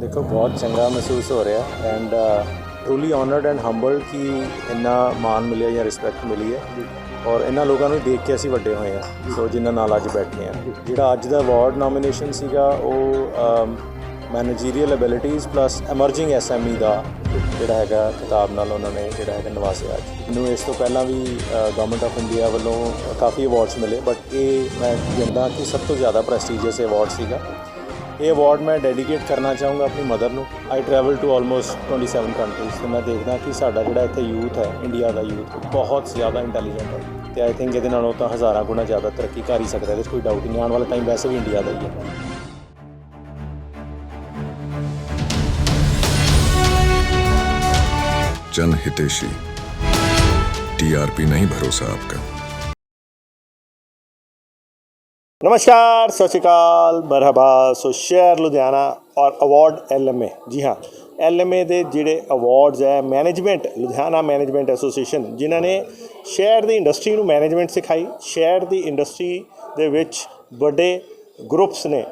ਦੇਖੋ, ਬਹੁਤ ਚੰਗਾ ਮਹਿਸੂਸ ਹੋ ਰਿਹਾ and truly honoured and humbled ਕਿ ਇੰਨਾ ਮਾਣ ਮਿਲਿਆ ਜਾਂ ਰਿਸਪੈਕਟ ਮਿਲੀ ਹੈ ਔਰ ਇਹਨਾਂ ਲੋਕਾਂ ਨੂੰ ਦੇਖ ਕੇ ਅਸੀਂ ਵੱਡੇ ਹੋਏ ਆ ਸੋ ਜਿਨ੍ਹਾਂ ਨਾਲ ਅੱਜ ਬੈਠੇ ਆ ਜਿਹੜਾ ਅੱਜ ਦਾ ਅਵਾਰਡ ਨੋਮੀਨੇਸ਼ਨ ਸੀਗਾ, ਉਹ managerial abilities plus emerging SME E ਦਾ ਜਿਹੜਾ ਹੈਗਾ ਖਿਤਾਬ ਨਾਲ ਉਹਨਾਂ ਨੇ ਜਿਹੜਾ ਹੈਗਾ ਨਵਾਜ਼ਿਆ ਅੱਜ। ਮੈਨੂੰ ਇਸ ਤੋਂ ਪਹਿਲਾਂ ਵੀ ਗਵਰਨਮੈਂਟ ਆਫ ਇੰਡੀਆ ਵੱਲੋਂ ਕਾਫੀ ਅਵਾਰਡਸ ਮਿਲੇ ਬਟ ਇਹ ਮੈਂ ਗਿਣਦਾ ਕਿ ਸਭ ਤੋਂ ਜ਼ਿਆਦਾ ਪ੍ਰੈਸਟੀਜੀਅਸ ਅਵਾਰਡ ਸੀਗਾ। ਇਹ ਅਵਾਰਡ ਮੈਂ ਡੈਡੀਕੇਟ ਕਰਨਾ ਚਾਹੂੰਗਾ ਆਪਣੀ ਮਦਰ ਨੂੰ I travel to almost 27 countries ਤੇ ਮੈਂ ਦੇਖਦਾ ਕਿ ਸਾਡਾ ਜਿਹੜਾ ਇੱਥੇ ਯੂਥ ਹੈ ਇੰਡੀਆ ਦਾ ਯੂਥ ਬਹੁਤ ਜ਼ਿਆਦਾ ਇੰਟੈਲੀਜੈਂਟ ਹੈ ਤੇ ਆਈ ਥਿੰਕ ਇਹਦੇ ਨਾਲੋਂ ਤਾਂ ਹਜ਼ਾਰਾਂ ਗੁਣਾ ਜ਼ਿਆਦਾ ਤਰੱਕੀ ਕਰ ਹੀ ਸਕਦਾ ਇਹਦੇ 'ਚ ਕੋਈ ਡਾਊਟ ਹੀ ਨਹੀਂ ਆਉਣ ਵਾਲਾ ਟਾਈਮ ਵੈਸੇ ਵੀ ਇੰਡੀਆ ਦਾ ਹੀ ਹੈ जन हितेशी टीआरपी नहीं भरोसा आपका ਨਮਸਕਾਰ ਸਤਿ ਸ਼੍ਰੀ ਅਕਾਲ ਮਰਹਬਾ ਸੋ ਸ਼ਹਿਰ ਲੁਧਿਆਣਾ ਔਰ ਅਵਾਰਡ ਐਲਐਮਏ ਜੀ ਹਾਂ ਐਲਐਮਏ ਦੇ ਜਿਹੜੇ ਅਵਾਰਡਸ ਹੈ ਮੈਨੇਜਮੈਂਟ ਲੁਧਿਆਣਾ ਮੈਨੇਜਮੈਂਟ ਐਸੋਸੀਏਸ਼ਨ ਜਿਨ੍ਹਾਂ ਨੇ ਸ਼ਹਿਰ ਦੀ ਇੰਡਸਟਰੀ ਨੂੰ ਮੈਨੇਜਮੈਂਟ ਸਿਖਾਈ ਸ਼ਹਿਰ ਦੀ ਇੰਡਸਟਰੀ ਦੇ ਵਿੱਚ ਵੱਡੇ ਗਰੁੱਪਸ ਨੇ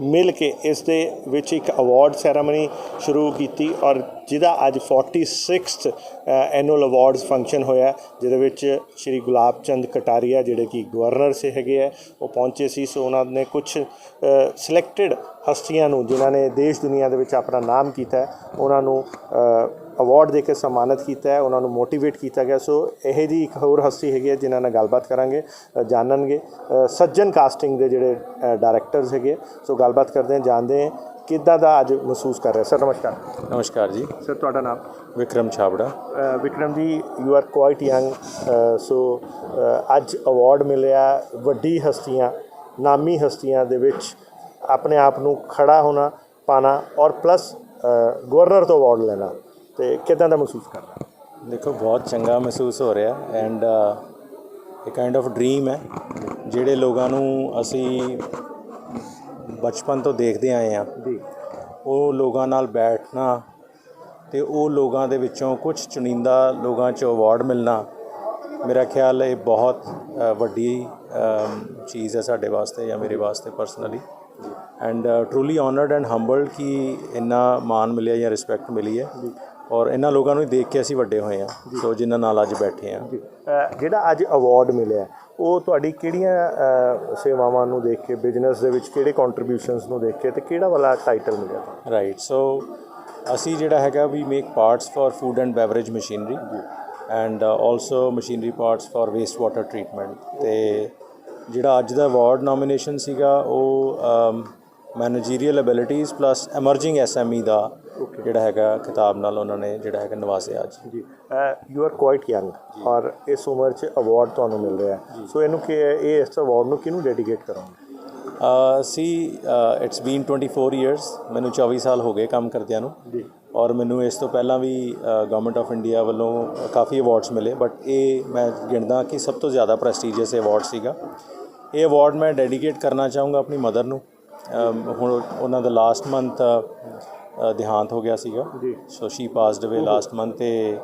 ਮਿਲ ਕੇ ਇਸ ਦੇ ਵਿੱਚ ਇੱਕ ਅਵਾਰਡ ਸੈਰਾਮਨੀ ਸ਼ੁਰੂ ਕੀਤੀ ਔਰ ਜਿਹਦਾ ਅੱਜ 46th ਐਨੂਅਲ ਅਵਾਰਡਸ ਫੰਕਸ਼ਨ ਹੋਇਆ। ਜਿਹਦੇ ਵਿੱਚ ਸ਼੍ਰੀ ਗੁਲਾਬ ਚੰਦ ਕਟਾਰੀਆ, ਜਿਹੜੇ ਕਿ ਗਵਰਨਰ ਸੇ ਹੈਗੇ ਆ, ਉਹ ਪਹੁੰਚੇ ਸੀ। ਸੋ ਉਹਨਾਂ ਨੇ ਕੁਝ ਸਿਲੈਕਟਡ ਹਸਤੀਆਂ ਨੂੰ, ਜਿਨ੍ਹਾਂ ਨੇ ਦੇਸ਼ ਦੁਨੀਆ ਦੇ ਵਿੱਚ ਆਪਣਾ ਨਾਮ ਕੀਤਾ ਉਹਨਾਂ ਨੂੰ ਅਵਾਰਡ ਦੇ ਕੇ ਸਨਮਾਨਿਤ ਕੀਤਾ ਹੈ ਉਹਨਾਂ ਨੂੰ ਮੋਟੀਵੇਟ ਕੀਤਾ ਗਿਆ। ਸੋ ਇਹ ਜੀ ਇੱਕ ਹੋਰ ਹਸਤੀ ਹੈਗੀ ਹੈ ਜਿਨ੍ਹਾਂ ਨਾਲ ਗੱਲਬਾਤ ਕਰਾਂਗੇ ਜਾਣਨਗੇ। ਸੱਜਣ ਕਾਸਟਿੰਗ ਦੇ ਜਿਹੜੇ ਡਾਇਰੈਕਟਰਸ ਹੈਗੇ ਸੋ ਗੱਲਬਾਤ ਕਰਦੇ ਹਾਂ ਜਾਣਦੇ ਹਾਂ ਕਿੱਦਾਂ ਦਾ ਅੱਜ ਮਹਿਸੂਸ ਕਰ ਰਹੇ। ਸਰ ਨਮਸਕਾਰ। ਨਮਸਕਾਰ ਜੀ। ਸਰ ਤੁਹਾਡਾ ਨਾਮ? Vikram Chhabra. Vikram ji you are quite young so ਅੱਜ ਅਵਾਰਡ ਮਿਲਿਆ ਵੱਡੀ ਹਸਤੀਆਂ ਨਾਮੀ ਹਸਤੀਆਂ ਦੇ ਵਿੱਚ। ਆਪਣੇ ਆਪ ਨੂੰ ਖੜਾ ਹੋਣਾ ਪਾਣਾ ਔਰ ਪਲੱਸ ਗਵਰਨਰ ਤੋਂ ਅਵਾਰਡ ਲੈਣਾ। ਤੇ ਕਿਦਾਂ ਦਾ ਮਹਿਸੂਸ ਕਰ ਰਹੇ ਦੇਖੋ ਬਹੁਤ ਚੰਗਾ ਮਹਿਸੂਸ ਹੋ ਰਿਹਾ ਐਂਡ ਇਹ ਕਾਈਂਡ ਆਫ ਡ੍ਰੀਮ ਹੈ ਜਿਹੜੇ ਲੋਕਾਂ ਨੂੰ ਅਸੀਂ ਬਚਪਨ ਤੋਂ ਦੇਖਦੇ ਆਏ ਆ ਉਹ ਲੋਕਾਂ ਨਾਲ ਬੈਠਣਾ ਤੇ ਉਹ ਲੋਕਾਂ ਦੇ ਵਿੱਚੋਂ ਕੁਝ ਚੁਣਿੰਦਾ ਲੋਕਾਂ 'ਚੋਂ ਅਵਾਰਡ ਮਿਲਣਾ ਮੇਰਾ ਖਿਆਲ ਇਹ ਬਹੁਤ ਵੱਡੀ ਚੀਜ਼ ਹੈ ਸਾਡੇ ਵਾਸਤੇ ਜਾਂ ਮੇਰੇ ਵਾਸਤੇ personally and truly honoured and humbled ਕਿ ਇੰਨਾ ਮਾਣ ਮਿਲਿਆ ਜਾਂ ਰਿਸਪੈਕਟ ਮਿਲੀ ਹੈ। ਔਰ ਇਹਨਾਂ ਲੋਕਾਂ ਨੂੰ ਦੇਖ ਕੇ ਅਸੀਂ ਵੱਡੇ ਹੋਏ ਆ ਸੋ ਜਿਨ੍ਹਾਂ ਨਾਲ ਅੱਜ ਬੈਠੇ ਆ ਜਿਹੜਾ ਅੱਜ ਅਵਾਰਡ ਮਿਲਿਆ ਉਹ ਤੁਹਾਡੀ ਕਿਹੜੀਆਂ ਸੇਵਾਵਾਂ ਨੂੰ ਦੇਖ ਕੇ ਬਿਜ਼ਨਸ ਦੇ ਵਿੱਚ ਕਿਹੜੇ ਕੰਟਰੀਬਿਊਸ਼ਨਸ ਨੂੰ ਦੇਖ ਕੇ ਤੇ ਕਿਹੜਾ ਵਾਲਾ ਟਾਈਟਲ ਮਿਲਿਆ ਰਾਈਟ ਸੋ ਅਸੀਂ ਜਿਹੜਾ ਹੈਗਾ we make parts for food and beverage machinery and also machinery parts for waste water treatment ਤੇ ਜਿਹੜਾ ਅੱਜ ਦਾ ਅਵਾਰਡ ਨੋਮੀਨੇਸ਼ਨ ਸੀਗਾ ਉਹ managerial abilities plus emerging SME ਦਾ ਜਿਹੜਾ ਹੈਗਾ ਖਿਤਾਬ ਨਾਲ ਉਹਨਾਂ ਨੇ ਜਿਹੜਾ ਹੈਗਾ ਨਵਾਜ਼ਿਆ ਅੱਜ। ਜੀ। ਯੂ ਆਰ ਕੁਆਇਟ ਯੰਗ ਔਰ ਇਸ ਉਮਰ 'ਚ ਅਵਾਰਡ ਤੁਹਾਨੂੰ ਮਿਲ ਰਿਹਾ ਸੋ ਇਹਨੂੰ ਕਿ ਇਹ ਇਸ ਅਵਾਰਡ ਨੂੰ ਕਿਹਨੂੰ ਡੈਡੀਕੇਟ ਕਰੋਗੇ? ਸੀ ਇਟਸ ਬੀਨ 24 ਇਅਰਸ ਮੈਨੂੰ 24 ਸਾਲ ਹੋ ਗਏ ਕੰਮ ਕਰਦਿਆਂ ਨੂੰ। ਜੀ। ਔਰ ਮੈਨੂੰ ਇਸ ਤੋਂ ਪਹਿਲਾਂ ਵੀ ਗਵਰਨਮੈਂਟ ਆਫ ਇੰਡੀਆ ਵੱਲੋਂ ਕਾਫੀ ਅਵਾਰਡਸ ਮਿਲੇ ਬਟ ਇਹ ਮੈਂ ਗਿਣਦਾ ਕਿ ਸਭ ਤੋਂ ਜ਼ਿਆਦਾ ਪ੍ਰੈਸਟੀਜੀਅਸ ਅਵਾਰਡ ਸੀਗਾ। ਇਹ ਅਵਾਰਡ ਮੈਂ ਡੈਡੀਕੇਟ ਕਰਨਾ ਚਾਹੂੰਗਾ ਆਪਣੀ ਮਦਰ ਨੂੰ। ਹੁਣ ਉਹਨਾਂ ਦਾ ਲਾਸਟ ਮੰਥ ਦੇਹਾਂਤ ਹੋ ਗਿਆ ਸੀਗਾ ਜੀ। So she passed away last month ਤੇ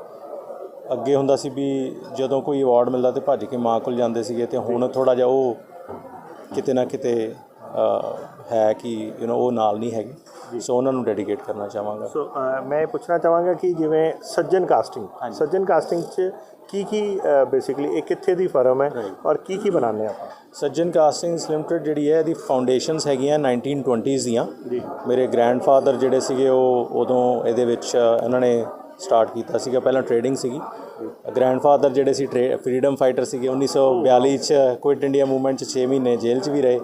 ਅੱਗੇ ਹੁੰਦਾ ਸੀ ਵੀ ਜਦੋਂ ਕੋਈ ਅਵਾਰਡ ਮਿਲਦਾ ਤੇ ਭੱਜ ਕੇ ਮਾਂ ਕੋਲ ਜਾਂਦੇ ਸੀਗੇ ਤੇ ਹੁਣ ਥੋੜਾ ਜਿਹਾ ਉਹ ਕਿਤੇ ਨਾ ਕਿਤੇ ਹੈ ਕਿ ਯੂ نو ਉਹ ਨਾਲ ਨਹੀਂ ਹੈਗੇ। ਸੋ ਉਹਨਾਂ ਨੂੰ ਡੈਡੀਕੇਟ ਕਰਨਾ ਚਾਹਾਂਗਾ। ਸੋ ਮੈਂ ਇਹ ਪੁੱਛਣਾ ਚਾਹਾਂਗਾ ਕਿ ਜਿਵੇਂ ਸੱਜਣ ਕਾਸਟਿੰਗ ਸੱਜਣ ਕਾਸਟਿੰਗ 'ਚ ਕੀ ਕੀ ਬੇਸਿਕਲੀ ਇਹ ਕਿੱਥੇ ਦੀ ਫਰਮ ਹੈ ਔਰ ਕੀ ਕੀ ਬਣਾਉਂਦੇ ਆਪਾਂ? ਸੱਜਣ ਕਾਸਟਿੰਗਸ ਲਿਮਟਿਡ ਜਿਹੜੀ ਹੈ ਇਹਦੀ ਫਾਊਂਡੇਸ਼ਨਸ ਹੈਗੀਆਂ 1920s ਦੀਆਂ। ਜੀ। ਮੇਰੇ ਗ੍ਰੈਂਡਫਾਦਰ ਜਿਹੜੇ ਸੀਗੇ ਉਹ ਉਦੋਂ ਇਹਦੇ ਵਿੱਚ ਇਹਨਾਂ ਨੇ ਸਟਾਰਟ ਕੀਤਾ ਸੀਗਾ। ਪਹਿਲਾਂ ਟ੍ਰੇਡਿੰਗ ਸੀਗੀ। ਗ੍ਰੈਂਡਫਾਦਰ ਜਿਹੜੇ ਸੀ ਫਰੀडम ਫਾਈਟਰ ਸੀਗੇ 1942 ਚ ਕੁਇਟ ਇੰਡੀਆ ਮੂਵਮੈਂਟ ਚ 6 ਮਹੀਨੇ ਜੇਲ੍ਹ 'ਚ ਵੀ ਰਹੇ।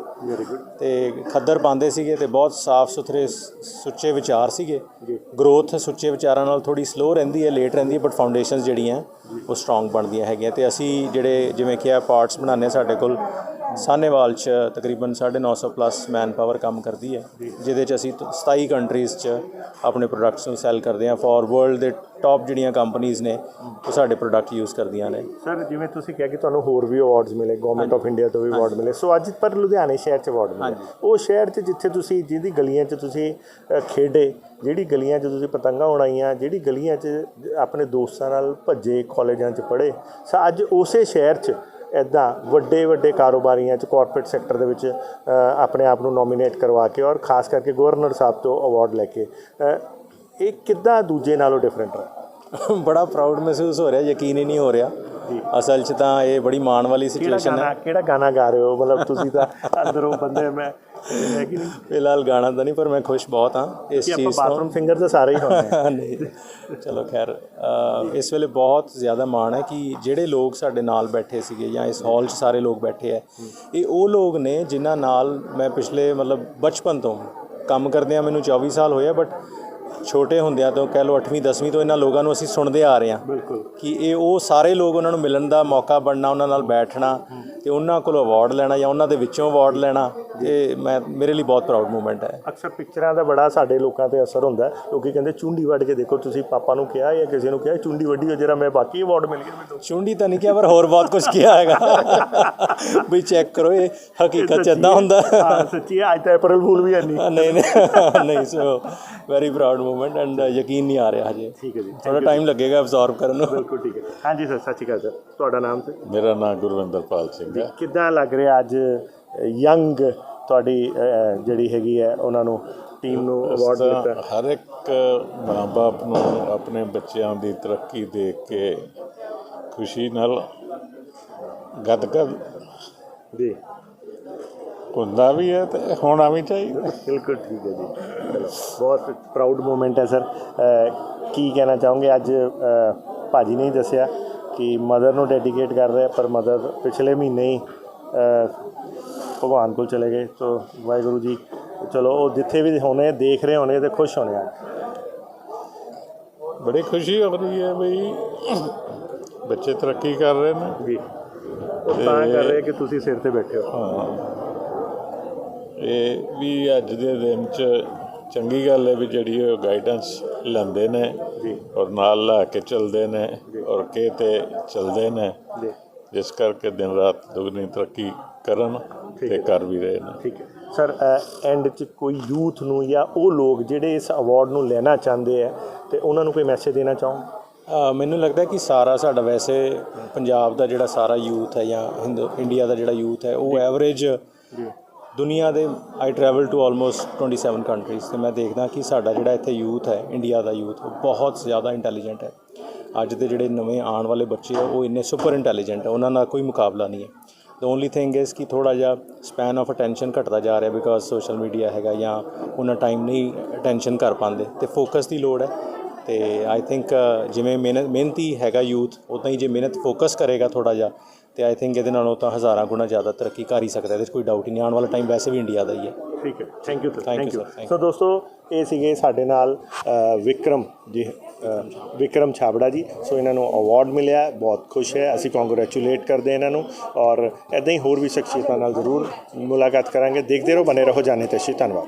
ਤੇ ਖੱਦਰ ਪਾਉਂਦੇ ਸੀਗੇ ਤੇ ਬਹੁਤ ਸਾਫ਼ ਸੁਥਰੇ ਸੁੱਚੇ ਵਿਚਾਰ ਸੀਗੇ। ਗਰੋਥ ਸੁੱਚੇ ਵਿਚਾਰਾਂ ਨਾਲ ਥੋੜੀ ਸਲੋ ਰਹਿੰਦੀ ਹੈ ਲੇਟ ਰਹਿੰਦੀ ਹੈ ਬਟ ਫਾਊਂਡੇਸ਼ਨਸ ਜਿਹੜੀਆਂ ਉਹ ਸਟਰੋਂਗ ਬਣਦੀਆਂ ਹੈਗੀਆਂ ਤੇ ਅਸੀਂ ਜਿਹੜੇ ਜਿਵੇਂ ਕਿਹਾ ਪਾਰਟਸ ਬਣਾਉਂਦੇ ਸਾਡੇ ਕੋਲ ਸਾਨੇਵਾਲ ਚ ਤਕਰੀਬਨ 950 ਪਲੱਸ ਮੈਨ ਪਾਵਰ ਕੰਮ ਕਰਦੀ ਹੈ ਜਿਹਦੇ ਚ ਅਸੀਂ ਤ- 27 ਕੰਟਰੀਜ਼ ਚ ਆਪਣੇ ਪ੍ਰੋਡਕਟਸ ਨੂੰ ਸੈਲ ਕਰਦੇ ਹਾਂ ਫॉर ਵਰਲਡ ਦੇ ਟੌਪ ਜਿਹੜੀਆਂ ਕੰਪਨੀਆਂ ਨੇ ਉਹ ਸਾਡੇ ਪ੍ਰੋਡਕਟ ਯੂਜ਼ ਕਰਦੀਆਂ ਨੇ। ਸਰ ਜਿਵੇਂ ਤੁਸੀਂ ਕਿਹਾ ਕਿ ਤੁਹਾਨੂੰ ਹੋਰ ਵੀ ਅਵਾਰਡਸ ਮਿਲੇ ਗਵਰਨਮੈਂਟ ਆਫ ਇੰਡੀਆ ਤੋਂ ਵੀ ਅਵਾਰਡ ਮਿਲੇ ਸੋ ਅੱਜ ਪਰ ਲੁਧਿਆਣੇ ਸ਼ਹਿਰ 'ਚ ਅਵਾਰਡ ਮਿਲੇ ਉਹ ਸ਼ਹਿਰ 'ਚ ਜਿੱਥੇ ਤੁਸੀਂ ਜਿਹਦੀ ਗਲੀਆਂ 'ਚ ਤੁਸੀਂ ਖੇਡੇ ਜਿਹੜੀ ਗਲੀਆਂ 'ਚ ਤੁਸੀਂ ਪਤੰਗਾਂ ਉਡਾਈਆਂ ਜਿਹੜੀ ਗਲੀਆਂ 'ਚ ਆਪਣੇ ਦੋਸਤਾਂ ਨਾਲ ਭੱਜੇ ਕਾਲਜਾਂ 'ਚ ਪੜ੍ਹੇ, ਸੋ ਅੱਜ ਉਸੇ ਸ਼ਹਿਰ 'ਚ ਐਦਾਂ ਵੱਡੇ ਵੱਡੇ ਕਾਰੋਬਾਰੀਆਂ ਚ ਕਾਰਪੋਰੇਟ ਸੈਕਟਰ ਦੇ ਵਿੱਚ ਆਪਣੇ ਆਪ ਨੂੰ ਨੋਮੀਨੇਟ ਕਰਵਾ ਕੇ ਔਰ ਖਾਸ ਕਰਕੇ ਗਵਰਨਰ ਸਾਹਿਬ ਤੋਂ ਅਵਾਰਡ ਲੈ ਕੇ ਇਹ ਕਿੱਦਾਂ ਦੂਜੇ ਨਾਲੋਂ ਡਿਫਰੈਂਟ ਹੈ? ਬੜਾ ਪ੍ਰਾਊਡ ਮਹਿਸੂਸ ਹੋ ਰਿਹਾ, ਯਕੀਨ ਹੀ ਨਹੀਂ ਹੋ ਰਿਹਾ। ਅਸਲ 'ਚ ਤਾਂ ਇਹ ਬੜੀ ਮਾਣ ਵਾਲੀ ਸਿਚੁਏਸ਼ਨ ਹੈ। ਕਿਹੜਾ ਗਾਣਾ ਗਾ ਰਹੇ ਹੋ? ਮਤਲਬ ਤੁਸੀਂ ਤਾਂ ਅੰਦਰੋਂ ਬੰਦੇ ਮੈਂ ਫਿਲਹਾਲ ਗਾਣਾ ਤਾਂ ਨਹੀਂ ਪਰ ਮੈਂ ਖੁਸ਼ ਬਹੁਤ ਹਾਂ ਇਸ ਚੀਜ਼ ਤੋਂ। ਬਾਥਰੂਮ ਸਿੰਗਰ ਤਾਂ ਸਾਰੇ ਹੀ ਆ। ਨਹੀਂ। ਚਲੋ ਖੈਰ ਇਸ ਵੇਲੇ ਬਹੁਤ ਜ਼ਿਆਦਾ ਮਾਣ ਹੈ ਕਿ ਜਿਹੜੇ ਲੋਕ ਸਾਡੇ ਨਾਲ ਬੈਠੇ ਸੀਗੇ ਜਾਂ ਇਸ ਹਾਲ 'ਚ ਸਾਰੇ ਲੋਕ ਬੈਠੇ ਹੈ ਇਹ ਉਹ ਲੋਕ ਨੇ ਜਿਨ੍ਹਾਂ ਨਾਲ ਮੈਂ ਪਿਛਲੇ ਮਤਲਬ ਬਚਪਨ ਤੋਂ ਕੰਮ ਕਰਦਿਆਂ ਮੈਨੂੰ 24 ਸਾਲ ਹੋਏ ਆ ਬਟ ਛੋਟੇ ਹੁੰਦਿਆਂ ਤੋਂ ਕਹਿ ਲਓ 8ਵੀਂ 10ਵੀਂ ਤੋਂ ਇਹਨਾਂ ਲੋਕਾਂ ਨੂੰ ਅਸੀਂ ਸੁਣਦੇ ਆ ਰਹੇ ਹਾਂ ਬਿਲਕੁਲ। ਕਿ ਇਹ ਉਹ ਸਾਰੇ ਲੋਕ ਉਹਨਾਂ ਨੂੰ ਮਿਲਣ ਦਾ ਮੌਕਾ ਬਣਨਾ ਉਹਨਾਂ ਨਾਲ ਬੈਠਣਾ ਤੇ ਉਹਨਾਂ ਕੋਲੋਂ ਅਵਾਰਡ ਲੈਣਾ ਜਾਂ ਉਹਨਾਂ ਦੇ ਵਿੱਚੋਂ ਅਵਾਰਡ ਲੈਣਾ। ਇਹ ਮੈਂ ਮੇਰੇ ਲਈ ਬਹੁਤ ਪ੍ਰਾਊਡ ਮੂਮੈਂਟ ਹੈ। ਅਕਸਰ ਪਿਕਚਰਾਂ ਦਾ ਬੜਾ ਸਾਡੇ ਲੋਕਾਂ ਤੇ ਅਸਰ ਹੁੰਦਾ ਹੈ। ਲੋਕੀ ਕਹਿੰਦੇ ਚੁੰਡੀ ਵੱਢ ਕੇ ਦੇਖੋ ਤੁਸੀਂ ਪਾਪਾ ਨੂੰ ਕਿਹਾ ਜਾਂ ਕਿਸੇ ਨੂੰ ਕਿਹਾ ਚੁੰਡੀ ਵੱਢੀ ਹੋ ਜਰਾ ਮੈਂ ਬਾਕੀ ਅਵਾਰਡ ਮਿਲ ਗਿਆ ਮੈਨੂੰ। ਚੁੰਡੀ ਤਾਂ ਨਹੀਂ ਕਿਹਾ ਪਰ ਹੋਰ ਬਹੁਤ ਕੁਝ ਕਿਹਾ ਹੈਗਾ। ਵੀ ਚੈੱਕ ਕਰੋ ਇਹ ਹਕੀਕਤ ਚ ਇਦਾਂ ਹੁੰਦਾ। ਹਾਂ ਸੱਚੀ ਹੈ, ਅੱਜ ਤਾਂ ਅਪ੍ਰੈਲ ਫੂਲ ਵੀ ਹੈ ਨਹੀਂ। ਨਹੀਂ ਨਹੀਂ ਨਹੀਂ so very proud moment and ਯਕੀਨ ਨਹੀਂ ਆ ਰਿਹਾ ਹਜੇ। ਠੀਕ ਹੈ ਜੀ ਥੋੜਾ ਟਾਈਮ ਲੱਗੇਗਾ ਅਬਜ਼ਰਵ ਕਰਨ ਨੂੰ। ਬਿਲਕੁਲ ਠੀਕ ਹੈ। ਹਾਂਜੀ ਸਰ ਸੱਚੀ ਗੱਲ ਸਰ ਤੁਹਾਡਾ ਨਾਮ ਸਰ ਮੇਰਾ ਨਾਮ ਗੁਰਵਿੰਦਰਪਾਲ ਸਿੰਘ ਹੈ। ਕਿੱਦਾਂ ਲੱਗ ਰਿਹਾ ਅੱਜ ਯੰਗ ਤੁਹਾਡੀ ਜਿਹੜੀ ਹੈਗੀ ਹੈ ਉਹਨਾਂ ਨੂੰ ਟੀਮ ਨੂੰ ਅਵਾਰਡ ਦਿੱਤਾ। ਹਰ ਇੱਕ ਮਾਂ-ਬਾਪ ਨੂੰ ਆਪਣੇ ਬੱਚਿਆਂ ਦੀ ਤਰੱਕੀ ਦੇਖ ਕੇ ਖੁਸ਼ੀ ਨਾਲ ਗਦਗਦ ਜੀ। ਹੁੰਦਾ ਵੀ ਹੈ ਤੇ ਹੋਣਾ ਵੀ ਚਾਹੀਦਾ। ਬਿਲਕੁਲ ਠੀਕ ਹੈ ਜੀ। ਬਹੁਤ ਪ੍ਰਾਊਡ ਮੂਮੈਂਟ ਹੈ ਸਰ ਕੀ ਕਹਿਣਾ ਚਾਹੋਗੇ? ਅੱਜ ਭਾਜੀ ਨੇ ਦੱਸਿਆ ਕਿ ਮਦਰ ਨੂੰ ਡੈਡੀਕੇਟ ਕਰ ਰਹੇ ਪਰ ਮਦਰ ਪਿਛਲੇ ਮਹੀਨੇ ਹੀ ਭਗਵਾਨ ਕੋਲ ਚਲੇ ਗਏ। ਸੋ ਵਾਹਿਗੁਰੂ ਜੀ ਚਲੋ ਉਹ ਜਿੱਥੇ ਵੀ ਹੋਣੇ ਦੇਖ ਰਹੇ ਹੋਣੇ ਤੇ ਖੁਸ਼ ਹੋਣੇ ਆ। ਬੜੀ ਖੁਸ਼ੀ ਹੋ ਰਹੀ ਹੈ ਬਈ। ਬੱਚੇ ਤਰੱਕੀ ਕਰ ਰਹੇ ਨੇ। ਜੀ। ਉਹ ਤਾਂ ਕਰ ਰਹੇ ਕਿ ਤੁਸੀਂ ਸਿਰ ਤੇ ਬੈਠੇ ਹੋ। ਹਾਂ। ਇਹ ਵੀ ਅੱਜ ਦੇ ਦਿਨ 'ਚ ਚੰਗੀ ਗੱਲ ਹੈ ਵੀ ਜਿਹੜੀ ਉਹ ਗਾਈਡੈਂਸ ਲੈਂਦੇ ਨੇ ਔਰ ਨਾਲ ਲਾ ਕੇ ਚੱਲਦੇ ਨੇ ਔਰ ਕੇ ਤੇ ਚੱਲਦੇ ਨੇ। ਜੀ। ਜਿਸ ਕਰਕੇ ਦਿਨ ਰਾਤ ਦੁਗਣੀ ਤਰੱਕੀ ਕਰਨ। ਤੇ ਕਰ ਵੀ ਰਹੇ ਨੇ। ਠੀਕ ਹੈ। ਸਰ ਐਂਡ ਚ ਕੋਈ ਯੂਥ ਨੂੰ ਜਾਂ ਉਹ ਲੋਕ ਜਿਹੜੇ ਇਸ ਅਵਾਰਡ ਨੂੰ ਲੈਣਾ ਚਾਹੁੰਦੇ ਆ ਤੇ ਉਹਨਾਂ ਨੂੰ ਕੋਈ ਮੈਸੇਜ ਦੇਣਾ ਚਾਹੋ ਮੈਨੂੰ ਲੱਗਦਾ ਕਿ ਸਾਰਾ ਸਾਡਾ ਵੈਸੇ ਪੰਜਾਬ ਦਾ ਜਿਹੜਾ ਸਾਰਾ ਯੂਥ ਹੈ ਜਾਂ ਹਿੰਦੂ ਇੰਡੀਆ ਦਾ ਜਿਹੜਾ ਯੂਥ ਹੈ ਉਹ ਐਵਰੇਜ ਦੁਨੀਆ ਦੇ I travel to almost 27 countries ਤੇ ਮੈਂ ਦੇਖਦਾ ਕਿ ਸਾਡਾ ਜਿਹੜਾ ਇੱਥੇ ਯੂਥ ਹੈ ਇੰਡੀਆ ਦਾ ਯੂਥ ਉਹ ਬਹੁਤ ਜ਼ਿਆਦਾ ਇੰਟੈਲੀਜੈਂਟ ਹੈ। ਅੱਜ ਦੇ ਜਿਹੜੇ ਨਵੇਂ ਆਉਣ ਵਾਲੇ ਬੱਚੇ ਆ ਉਹ ਇੰਨੇ ਸੁਪਰ ਇੰਟੈਲੀਜੈਂਟ ਹੈ ਉਹਨਾਂ ਨਾਲ ਕੋਈ ਮੁਕਾਬਲਾ ਨਹੀਂ ਹੈ। ਦ ਓਨਲੀ ਥਿੰਗ ਇਸ ਕਿ ਥੋੜਾ ਜਿਹਾ ਸਪੈਨ ਆਫ ਅਟੈਂਸ਼ਨ ਘਟਦਾ ਜਾ ਰਿਹਾ ਬਿਕਾਜ਼ ਸੋਸ਼ਲ ਮੀਡੀਆ ਹੈਗਾ ਜਾਂ ਉਹਨਾਂ ਟਾਈਮ ਨਹੀਂ ਅਟੈਂਸ਼ਨ ਕਰ ਪਾਉਂਦੇ ਤੇ ਫੋਕਸ ਦੀ ਲੋੜ ਹੈ ਤੇ ਆਈ ਥਿੰਕ ਜਿਵੇਂ ਮਿਹਨਤ ਮਿਹਨਤੀ ਹੈਗਾ ਯੂਥ ਉਦਾਂ ਹੀ ਜੇ ਮਿਹਨਤ ਫੋਕਸ ਕਰੇਗਾ ਥੋੜਾ ਜਿਹਾ ਤੇ ਆਈ ਥਿੰਕ ਇਹਦੇ ਨਾਲੋਂ ਤਾਂ ਹਜ਼ਾਰਾਂ ਗੁਣਾ ਜ਼ਿਆਦਾ ਤਰੱਕੀ ਕਰ ਹੀ ਸਕਦਾ ਇਹਦੇ 'ਚ ਕੋਈ ਡਾਊਟ ਹੀ ਨਹੀਂ। ਆਉਣ ਵਾਲਾ ਟਾਈਮ ਵੈਸੇ ਵੀ ਇੰਡੀਆ ਦਾ ਹੀ ਹੈ। ਠੀਕ ਹੈ। Thank you sir thank you so ਦੋਸਤੋ ਇਹ ਸੀਗੇ ਸਾਡੇ ਨਾਲ ਵਿਕਰਮ ਜੀ ਵਿਕਰਮ ਛਾਬੜਾ ਜੀ। ਸੋ ਇਹਨਾਂ ਨੂੰ ਅਵਾਰਡ ਮਿਲਿਆ ਬਹੁਤ ਖੁਸ਼ ਹੈ। ਅਸੀਂ ਕੰਗ੍ਰੈਚੁਲੇਟ ਕਰਦੇ ਇਹਨਾਂ ਨੂੰ ਔਰ ਐਦਾਂ ਹੀ ਹੋਰ ਵੀ ਸ਼ਖਸੀਅਤਾਂ ਨਾਲ ਜ਼ਰੂਰ ਮੁਲਾਕਾਤ ਕਰਾਂਗੇ। ਦੇਖਦੇ ਰਹੋ ਬਨੇ ਰਹੋ ਜਾਣੇ ਤੇ ਧੰਨਵਾਦ।